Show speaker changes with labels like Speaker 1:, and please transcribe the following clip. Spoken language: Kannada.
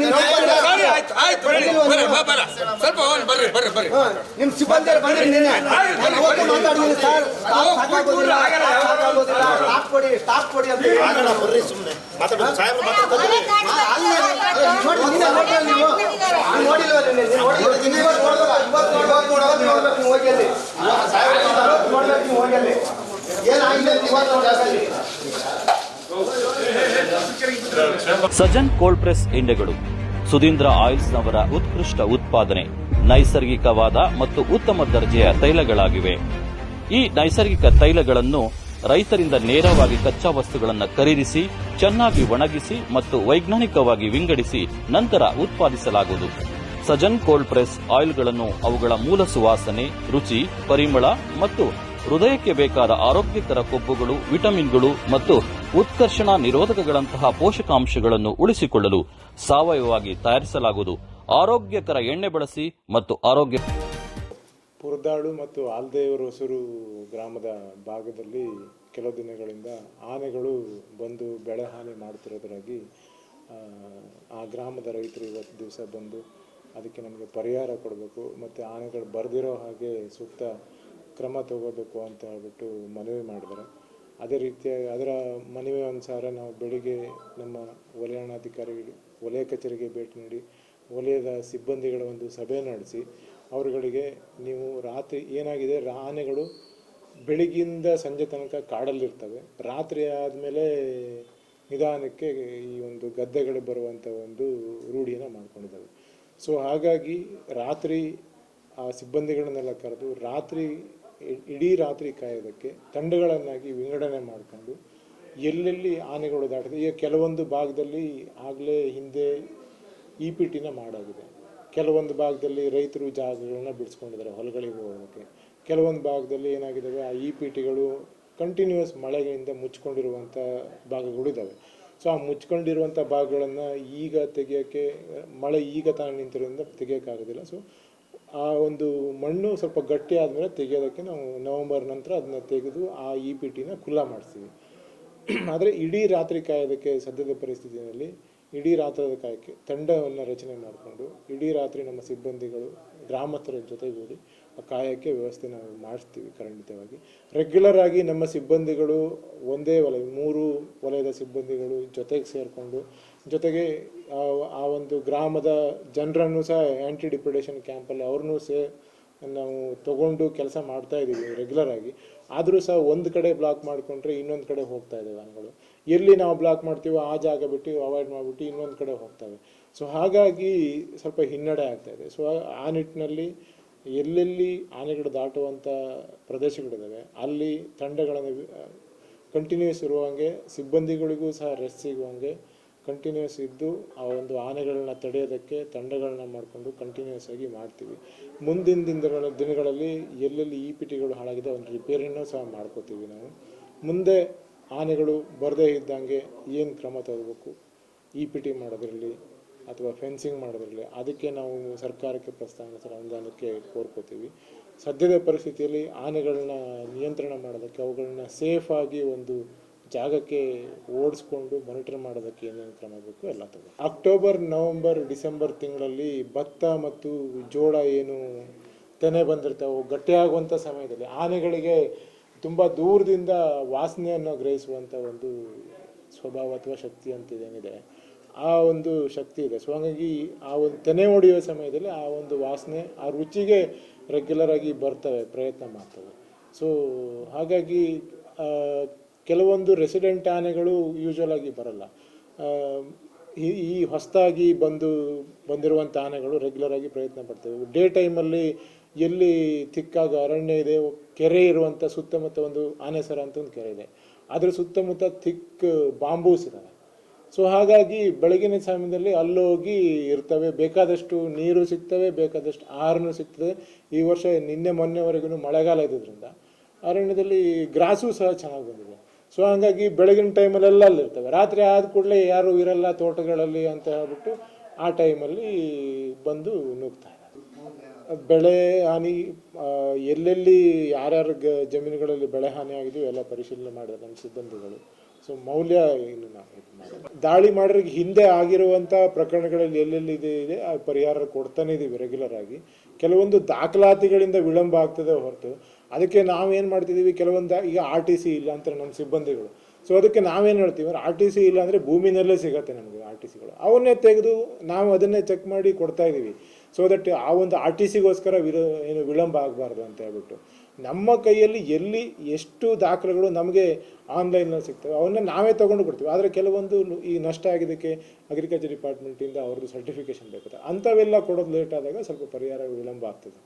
Speaker 1: ನಿಮ್ ಸಿಬ್ಬಂದಿ
Speaker 2: ಸರಿ ಆಯ್ತು ಆಯ್ತು ಬರ್ರಿ ಬರ್ರಿ ಬರ ಸ್ವಲ್ಪ ಹೋಗಿ ಬರ್ರಿ ಬರ್ರಿ ಬರ್ರಿ
Speaker 1: ಹಾ, ಸಿಬ್ಬಂದಿ ಬಂದ್ರೆ ನಿನ್ನೆ ನಾನು ಮಾತಾಡಿದ್ದೀನಿ ಸರ್ ಸ್ಟಾಫ್ ಕೊಡಿ ಸ್ಟಾಪ್ ಕೊಡಿ ಅಂತ
Speaker 3: ಬರ್ರಿ ಸುಮ್ಮನೆ ಮಾತಾಡೋದು ಸಾಹೇಬ್ರು ಮಾತಾಡ್ತಾರೆ
Speaker 1: ನೋಡಿ ನೋಡಿಲ್ಲ ನೀವು ನೋಡಿಲ್ವಾ ನಿನ್ನೆ ನೀವು ಇವತ್ತು ನೋಡೋದು ಇವತ್ತು ನೋಡ್ಬೇಕು, ಇವತ್ತು ನೋಡ್ಬೇಕು ನೀವು ಹೋಗಿ ಅಲ್ಲಿ ಸಾಹೇಬ್ರು ನೋಡ್ಬೇಕು ನೀವು ಹೋಗಿ ಅಲ್ಲಿ ಏನಾಗಿದೆ ಇವತ್ತು ಅಲ್ಲಿ
Speaker 4: ಸಜನ್ ಕೋಲ್ಡ್ ಪ್ರೆಸ್ ಎಣ್ಣೆಗಳು ಸುಧೀಂದ್ರ ಆಯಿಲ್ಸ್ನವರ ಉತ್ಕೃಷ್ಟ ಉತ್ಪಾದನೆ, ನೈಸರ್ಗಿಕವಾದ ಮತ್ತು ಉತ್ತಮ ದರ್ಜೆಯ ತೈಲಗಳಾಗಿವೆ. ಈ ನೈಸರ್ಗಿಕ ತೈಲಗಳನ್ನು ರೈತರಿಂದ ನೇರವಾಗಿ ಕಚ್ಚಾ ವಸ್ತುಗಳನ್ನು ಖರೀದಿಸಿ, ಚೆನ್ನಾಗಿ ಒಣಗಿಸಿ ಮತ್ತು ವೈಜ್ಞಾನಿಕವಾಗಿ ವಿಂಗಡಿಸಿ ನಂತರ ಉತ್ಪಾದಿಸಲಾಗುವುದು. ಸಜನ್ ಕೋಲ್ಡ್ ಪ್ರೆಸ್ ಆಯಿಲ್ಗಳನ್ನು ಅವುಗಳ ಮೂಲ ಸುವಾಸನೆ, ರುಚಿ, ಪರಿಮಳ ಮತ್ತು ಹೃದಯಕ್ಕೆ ಬೇಕಾದ ಆರೋಗ್ಯಕರ ಕೊಬ್ಬುಗಳು, ವಿಟಮಿನ್ಗಳು ಮತ್ತು ಉತ್ಕರ್ಷಣ ನಿರೋಧಕಗಳಂತಹ ಪೋಷಕಾಂಶಗಳನ್ನು ಉಳಿಸಿಕೊಳ್ಳಲು ಸಾವಯವವಾಗಿ ತಯಾರಿಸಲಾಗುವುದು. ಆರೋಗ್ಯಕರ ಎಣ್ಣೆ ಬಳಸಿ ಮತ್ತು ಆರೋಗ್ಯ
Speaker 5: ಪುರದಾಳು ಮತ್ತು ಆಲ್ದೇವರ ಹೊಸೂರು ಗ್ರಾಮದ ಭಾಗದಲ್ಲಿ ಕೆಲವು ದಿನಗಳಿಂದ ಆನೆಗಳು ಬಂದು ಬೆಳೆ ಹಾನಿ ಆ ಗ್ರಾಮದ ರೈತರು ಇವತ್ತು ದಿವಸ ಬಂದು ಅದಕ್ಕೆ ನಮಗೆ ಪರಿಹಾರ ಕೊಡಬೇಕು. ಮತ್ತು ಆನೆಗಳು ಬರೆದಿರೋ ಹಾಗೆ ಸೂಕ್ತ ಕ್ರಮ ತಗೋಬೇಕು ಅಂತ ಹೇಳ್ಬಿಟ್ಟು ಮನವಿ ಮಾಡಿದ್ದಾರೆ. ಅದೇ ರೀತಿಯಾಗಿ ಅದರ ಮನವಿ ಅನುಸಾರ ನಾವು ಬೆಳಿಗ್ಗೆ ನಮ್ಮ ವಲಯಾಣಾಧಿಕಾರಿಗಳು ವಲಯ ಕಚೇರಿಗೆ ಭೇಟಿ ನೀಡಿ, ವಲಯದ ಸಿಬ್ಬಂದಿಗಳ ಒಂದು ಸಭೆ ನಡೆಸಿ, ಅವರುಗಳಿಗೆ ನೀವು ರಾತ್ರಿ ಏನಾಗಿದೆ ಆನೆಗಳು ಬೆಳಿಗ್ಗಿಂದ ಸಂಜೆ ತನಕ ಕಾಡಲ್ಲಿರ್ತವೆ. ರಾತ್ರಿ ಆದಮೇಲೆ ನಿಧಾನಕ್ಕೆ ಈ ಒಂದು ಗದ್ದೆಗಳು ಬರುವಂಥ ಒಂದು ರೂಢಿಯನ್ನು ಮಾಡ್ಕೊಂಡಿದ್ದಾವೆ. ಸೊ ಹಾಗಾಗಿ ರಾತ್ರಿ ಆ ಸಿಬ್ಬಂದಿಗಳನ್ನೆಲ್ಲ ಕರೆದು ರಾತ್ರಿ ಇಡೀ ರಾತ್ರಿ ಕಾಯೋದಕ್ಕೆ ತಂಡಗಳನ್ನಾಗಿ ವಿಂಗಡಣೆ ಮಾಡಿಕೊಂಡು ಎಲ್ಲೆಲ್ಲಿ ಆನೆಗಳು ದಾಟಿದೆ ಈಗ ಕೆಲವೊಂದು ಭಾಗದಲ್ಲಿ ಆಗಲೇ ಹಿಂದೆ ಇ ಪಿ ಟಿನ ಮಾಡಾಗಿದೆ. ಕೆಲವೊಂದು ಭಾಗದಲ್ಲಿ ರೈತರು ಜಾಗಗಳನ್ನ ಬಿಡಿಸ್ಕೊಂಡಿದ್ದಾರೆ ಹೊಲಗಳಿಗೆ ಹೋಗೋದಕ್ಕೆ. ಕೆಲವೊಂದು ಭಾಗದಲ್ಲಿ ಏನಾಗಿದ್ದಾವೆ, ಆ ಇ ಪಿ ಟಿಗಳು ಕಂಟಿನ್ಯೂಸ್ ಮಳೆಗಳಿಂದ ಮುಚ್ಕೊಂಡಿರುವಂಥ ಭಾಗಗಳು ಇದ್ದಾವೆ. ಸೊ ಆ ಮುಚ್ಕೊಂಡಿರುವಂಥ ಭಾಗಗಳನ್ನು ಈಗ ತೆಗೆಯೋಕ್ಕೆ, ಮಳೆ ಈಗ ತಾನು ನಿಂತಿರೋದ್ರಿಂದ ತೆಗೆಯೋಕ್ಕಾಗೋದಿಲ್ಲ ಸೊ ಆ ಒಂದು ಮಣ್ಣು ಸ್ವಲ್ಪ ಗಟ್ಟಿ ಆದಮೇಲೆ ತೆಗೆಯೋದಕ್ಕೆ ನಾವು ನವೆಂಬರ್ ನಂತರ ಅದನ್ನ ತೆಗೆದು ಆ ಇ ಪಿ ಟಿನ ಖುಲ್ಲಾ ಮಾಡಿಸ್ತೀವಿ. ಆದರೆ ಇಡೀ ರಾತ್ರಿ ಕಾಯೋದಕ್ಕೆ ಸದ್ಯದ ಪರಿಸ್ಥಿತಿಯಲ್ಲಿ ಇಡೀ ರಾತ್ರದ ಕಾಯಕ್ಕೆ ತಂಡವನ್ನು ರಚನೆ ಮಾಡಿಕೊಂಡು ಇಡೀ ರಾತ್ರಿ ನಮ್ಮ ಸಿಬ್ಬಂದಿಗಳು, ಗ್ರಾಮಸ್ಥರ ಜೊತೆಗೂಡಿ ಕಾಯಕ್ಕೆ ವ್ಯವಸ್ಥೆ ನಾವು ಮಾಡಿಸ್ತೀವಿ ಖಂಡಿತವಾಗಿ. ರೆಗ್ಯುಲರ್ ಆಗಿ ನಮ್ಮ ಸಿಬ್ಬಂದಿಗಳು ಒಂದೇ ವಲಯ, ಮೂರು ವಲಯದ ಸಿಬ್ಬಂದಿಗಳು ಜೊತೆಗೆ ಸೇರಿಕೊಂಡು, ಜೊತೆಗೆ ಆ ಒಂದು ಗ್ರಾಮದ ಜನರನ್ನು ಸಹ ಆ್ಯಂಟಿ ಡಿಪ್ರೆಡೇಷನ್ ಕ್ಯಾಂಪಲ್ಲಿ ಅವ್ರನ್ನೂ ಸೇ, ನಾವು ತಗೊಂಡು ಕೆಲಸ ಮಾಡ್ತಾ ಇದ್ದೀವಿ ರೆಗ್ಯುಲರ್ ಆಗಿ. ಆದರೂ ಸಹ ಒಂದು ಕಡೆ ಬ್ಲಾಕ್ ಮಾಡಿಕೊಂಡ್ರೆ ಇನ್ನೊಂದು ಕಡೆ ಹೋಗ್ತಾ ಇದ್ದಾವೆ ವ್ಯಾನ್ಗಳು ಎಲ್ಲಿ ನಾವು ಬ್ಲಾಕ್ ಮಾಡ್ತೀವೋ ಆ ಜಾಗ ಬಿಟ್ಟು ಅವಾಯ್ಡ್ ಮಾಡಿಬಿಟ್ಟು ಇನ್ನೊಂದು ಕಡೆ ಹೋಗ್ತವೆ ಸೊ ಹಾಗಾಗಿ ಸ್ವಲ್ಪ ಹಿನ್ನಡೆ ಆಗ್ತಾ ಇದೆ. ಸೊ ಆ ನಿಟ್ಟಿನಲ್ಲಿ ಎಲ್ಲೆಲ್ಲಿ ಆನೆಗಳು ದಾಟುವಂಥ ಪ್ರದೇಶಗಳಿದ್ದಾವೆ, ಅಲ್ಲಿ ತಂಡಗಳನ್ನು ಕಂಟಿನ್ಯೂಸ್ ಇರುವಂಗೆ, ಸಿಬ್ಬಂದಿಗಳಿಗೂ ಸಹ ರೆಸ್ಟ್ ಸಿಗುವಂಗೆ ಕಂಟಿನ್ಯೂಸ್ ಇದ್ದು ಆ ಒಂದು ಆನೆಗಳನ್ನ ತಡೆಯೋದಕ್ಕೆ ತಂಡಗಳನ್ನ ಮಾಡಿಕೊಂಡು ಕಂಟಿನ್ಯೂಸ್ ಆಗಿ ಮಾಡ್ತೀವಿ. ಮುಂದಿನ ದಿನಗಳ, ದಿನಗಳಲ್ಲಿ ಎಲ್ಲೆಲ್ಲಿ ಇ ಪಿಟಿಗಳು ಹಾಳಾಗಿದೆ ಒಂದು ರಿಪೇರಿನೂ ಸಹ ಮಾಡ್ಕೋತೀವಿ ನಾವು. ಮುಂದೆ ಆನೆಗಳು ಬರದೇ ಇದ್ದಂಗೆ ಏನು ಕ್ರಮ ತಗೋಬೇಕು? ಇ ಪಿ ಟಿ ಮಾಡೋದ್ರಲ್ಲಿ ಅಥವಾ ಫೆನ್ಸಿಂಗ್ ಮಾಡೋದ್ರಲ್ಲಿ ಅದಕ್ಕೆ ನಾವು ಸರ್ಕಾರಕ್ಕೆ ಪ್ರಸ್ತಾವನೆ ಅನುದಾನಕ್ಕೆ ಕೋರ್ಕೋತೀವಿ. ಸದ್ಯದ ಪರಿಸ್ಥಿತಿಯಲ್ಲಿ ಆನೆಗಳನ್ನ ನಿಯಂತ್ರಣ ಮಾಡೋದಕ್ಕೆ ಅವುಗಳನ್ನ ಸೇಫಾಗಿ ಒಂದು ಜಾಗಕ್ಕೆ ಓಡಿಸ್ಕೊಂಡು ಮಾನಿಟರ್ ಮಾಡೋದಕ್ಕೆ ಏನೇನು ಕ್ರಮ ಬೇಕು ಎಲ್ಲ ತಗೋ. ಅಕ್ಟೋಬರ್ ನವಂಬರ್ ಡಿಸೆಂಬರ್ ತಿಂಗಳಲ್ಲಿ ಭತ್ತ ಮತ್ತು ಜೋಳ ಏನು ತೆನೆ ಬಂದಿರ್ತಾವೆ ಗಟ್ಟಿಯಾಗುವಂಥ ಸಮಯದಲ್ಲಿ ಆನೆಗಳಿಗೆ ತುಂಬ ದೂರದಿಂದ ವಾಸನೆಯನ್ನು ಗ್ರಹಿಸುವಂಥ ಒಂದು ಸ್ವಭಾವ ಅಥವಾ ಶಕ್ತಿ ಅಂತ ಏನಿದೆ. ಆ ಒಂದು ಶಕ್ತಿ ಇದೆ. ಸೊ ಹಾಗಾಗಿ ಆ ಒಂದು ತೆನೆ ಹೊಡೆಯುವ ಸಮಯದಲ್ಲಿ ಆ ಒಂದು ವಾಸನೆ, ಆ ರುಚಿಗೆ ರೆಗ್ಯುಲರ್ ಆಗಿ ಬರ್ತವೆ, ಪ್ರಯತ್ನ ಮಾಡ್ತವೆ. ಸೊ ಹಾಗಾಗಿ ಕೆಲವೊಂದು ರೆಸಿಡೆಂಟ್ ಆನೆಗಳು ಯೂಶುವಲ್ ಆಗಿ ಬರಲ್ಲ. ಈ ಈ ಹೊಸದಾಗಿ ಬಂದು, ಬಂದಿರುವಂಥ ಆನೆಗಳು ರೆಗ್ಯುಲರ್ ಆಗಿ ಪ್ರಯತ್ನ ಪಡ್ತವೆ. ಡೇ ಟೈಮಲ್ಲಿ ಎಲ್ಲಿ ತಿಕ್ಕಾಗ ಅರಣ್ಯ ಇದೆ, ಕೆರೆ ಇರುವಂಥ ಸುತ್ತಮುತ್ತ ಒಂದು ಆನೆಸರ ಅಂತ ಒಂದು ಕೆರೆ ಇದೆ. ಅದರ ಸುತ್ತಮುತ್ತ ಥಿಕ್ ಬಾಂಬೂಸ್ ಇದಾವೆ. ಸೊ ಹಾಗಾಗಿ ಬೆಳಗಿನ ಸಮಯದಲ್ಲಿ ಅಲ್ಲೋಗಿ ಇರ್ತವೆ. ಬೇಕಾದಷ್ಟು ನೀರು ಸಿಗ್ತವೆ, ಬೇಕಾದಷ್ಟು ಆಹಾರನೂ ಸಿಗ್ತದೆ. ಈ ವರ್ಷ ನಿನ್ನೆ ಮೊನ್ನೆವರೆಗೂ ಮಳೆಗಾಲ ಇದ್ದಿದ್ದರಿಂದ ಅರಣ್ಯದಲ್ಲಿ ಗ್ರಾಸು ಸಹ ಚೆನ್ನಾಗಿ ಬಂದಿದೆ. ಸೊ ಹಾಗಾಗಿ ಬೆಳಗಿನ ಟೈಮಲ್ಲೆಲ್ಲ ಅಲ್ಲಿರ್ತವೆ ರಾತ್ರಿ ಆದ ಕೂಡಲೇ ಯಾರು ಇರಲ್ಲ ತೋಟಗಳಲ್ಲಿ ಅಂತ ಹೇಳ್ಬಿಟ್ಟು ಆ ಟೈಮಲ್ಲಿ ಬಂದು ನುಗ್ತಾ ಇದ್ದಾರೆ. ಬೆಳೆ ಹಾನಿ ಎಲ್ಲೆಲ್ಲಿ ಯಾರ್ಯಾರ ಗ ಜಮೀನುಗಳಲ್ಲಿ ಬೆಳೆ ಹಾನಿ ಆಗಿದೆಯೋ ಎಲ್ಲ ಪರಿಶೀಲನೆ ಮಾಡಿದ್ರು ನಮ್ಮ ಸಿಬ್ಬಂದಿಗಳು. ಸೊ ಮೌಲ್ಯ ಏನು ನಾವು ದಾಳಿ ಮಾಡೋರಿಗೆ ಹಿಂದೆ ಆಗಿರುವಂಥ ಪ್ರಕರಣಗಳಲ್ಲಿ ಎಲ್ಲೆಲ್ಲಿ ಇದೆ ಇದೆ, ಆ ಪರಿಹಾರ ಕೊಡ್ತಾನೆ ಇದ್ದೀವಿ ರೆಗ್ಯುಲರ್ ಆಗಿ. ಕೆಲವೊಂದು ದಾಖಲಾತಿಗಳಿಂದ ವಿಳಂಬ ಆಗ್ತದೆ ಹೊರತು. ಅದಕ್ಕೆ ನಾವೇನು ಮಾಡ್ತಿದ್ದೀವಿ ಕೆಲವೊಂದು ಈಗ ಆರ್ ಟಿ ಸಿ ಇಲ್ಲ ಅಂತ ನಮ್ಮ ಸಿಬ್ಬಂದಿಗಳು. ಸೊ ಅದಕ್ಕೆ ನಾವೇನು ಹೇಳ್ತೀವಿ ಆರ್ ಟಿ ಸಿ ಇಲ್ಲಾಂದರೆ ಭೂಮಿನಲ್ಲೇ ಸಿಗತ್ತೆ ನಮಗೆ ಆರ್ ಟಿ ಸಿಗಳು ಅವನ್ನೇ ತೆಗೆದು ನಾವು ಅದನ್ನೇ ಚೆಕ್ ಮಾಡಿ ಕೊಡ್ತಾ ಇದ್ದೀವಿ ಸೊ ದಟ್ ಆ ಒಂದು ಆರ್ ಟಿ ಸಿಗೋಸ್ಕರ ವಿರ, ಏನು ವಿಳಂಬ ಆಗಬಾರ್ದು ಅಂತ ಹೇಳ್ಬಿಟ್ಟು. ನಮ್ಮ ಕೈಯಲ್ಲಿ ಎಲ್ಲಿ ಎಷ್ಟು ದಾಖಲೆಗಳು ನಮಗೆ ಆನ್ಲೈನಲ್ಲಿ ಸಿಗ್ತವೆ, ಅವನ್ನ ನಾವೇ ತೊಗೊಂಡು ಕೊಡ್ತೀವಿ. ಆದರೆ ಕೆಲವೊಂದು ಈ ನಷ್ಟ ಆಗಿದ್ದಕ್ಕೆ ಅಗ್ರಿಕಲ್ಚರ್ ಡಿಪಾರ್ಟ್ಮೆಂಟಿಂದ ಅವ್ರದ್ದು ಸರ್ಟಿಫಿಕೇಷನ್ ಬೇಕಾಗುತ್ತೆ. ಅಂಥವೆಲ್ಲ ಕೊಡೋದು ಲೇಟ್ ಆದಾಗ ಸ್ವಲ್ಪ ಪರಿಹಾರ ವಿಳಂಬ ಆಗ್ತದೆ.